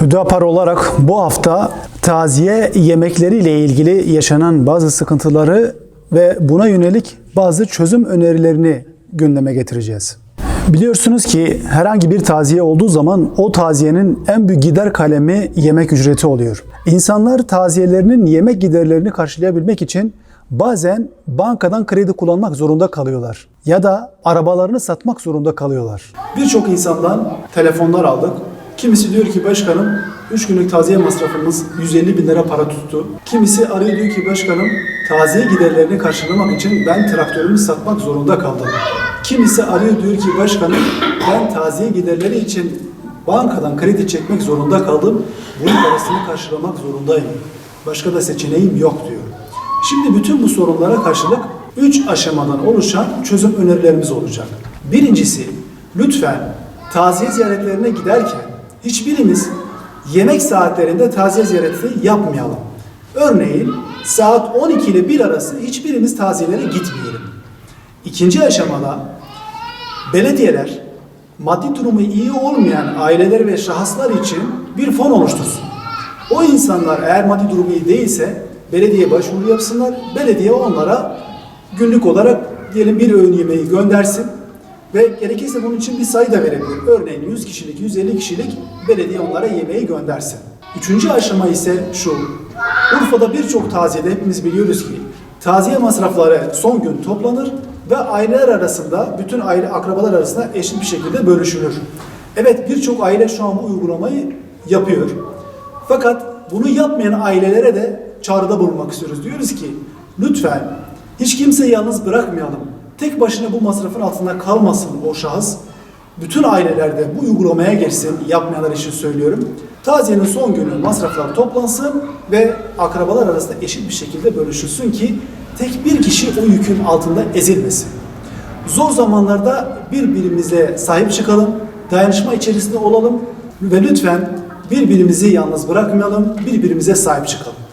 Hüdapar olarak bu hafta taziye yemekleriyle ilgili yaşanan bazı sıkıntıları ve buna yönelik bazı çözüm önerilerini gündeme getireceğiz. Biliyorsunuz ki herhangi bir taziye olduğu zaman o taziyenin en büyük gider kalemi yemek ücreti oluyor. İnsanlar taziyelerinin yemek giderlerini karşılayabilmek için bazen bankadan kredi kullanmak zorunda kalıyorlar ya da arabalarını satmak zorunda kalıyorlar. Birçok insandan telefonlar aldık. Kimisi diyor ki başkanım 3 günlük taziye masrafımız 150 bin lira para tuttu. Kimisi arıyor diyor ki başkanım taziye giderlerini karşılamak için ben traktörümü satmak zorunda kaldım. Kimisi arıyor diyor ki başkanım ben taziye giderleri için bankadan kredi çekmek zorunda kaldım. Bunun parasını karşılamak zorundayım. Başka da seçeneğim yok diyor. Şimdi bütün bu sorunlara karşılık 3 aşamadan oluşan çözüm önerilerimiz olacak. Birincisi lütfen taziye ziyaretlerine giderken hiçbirimiz yemek saatlerinde taziye ziyareti yapmayalım. Örneğin saat 12 ile 1 arası hiçbirimiz taziyelere gitmeyelim. İkinci aşamada belediyeler maddi durumu iyi olmayan aileler ve şahıslar için bir fon oluştursun. O insanlar eğer maddi durumu iyi değilse belediye başvuru yapsınlar. Belediye onlara günlük olarak diyelim bir öğün yemeği göndersin ve gerekirse bunun için bir sayı da verebilir. Örneğin 100 kişilik, 150 kişilik belediye onlara yemeği göndersin. Üçüncü aşama ise şu. Urfa'da birçok taziyede hepimiz biliyoruz ki taziye masrafları son gün toplanır ve aileler arasında, bütün aile akrabalar arasında eşit bir şekilde bölüşülür. Evet birçok aile şu an bu uygulamayı yapıyor. Fakat bunu yapmayan ailelere de çağrıda bulunmak istiyoruz. Diyoruz ki lütfen hiç kimseyi yalnız bırakmayalım. Tek başına bu masrafın altında kalmasın o şahıs. Bütün ailelerde bu uygulamaya geçsin, yapmayanlar için söylüyorum. Taziyenin son günü masraflar toplansın ve akrabalar arasında eşit bir şekilde bölüşülsün ki tek bir kişi o yükün altında ezilmesin. Zor zamanlarda birbirimize sahip çıkalım, dayanışma içerisinde olalım ve lütfen birbirimizi yalnız bırakmayalım, birbirimize sahip çıkalım.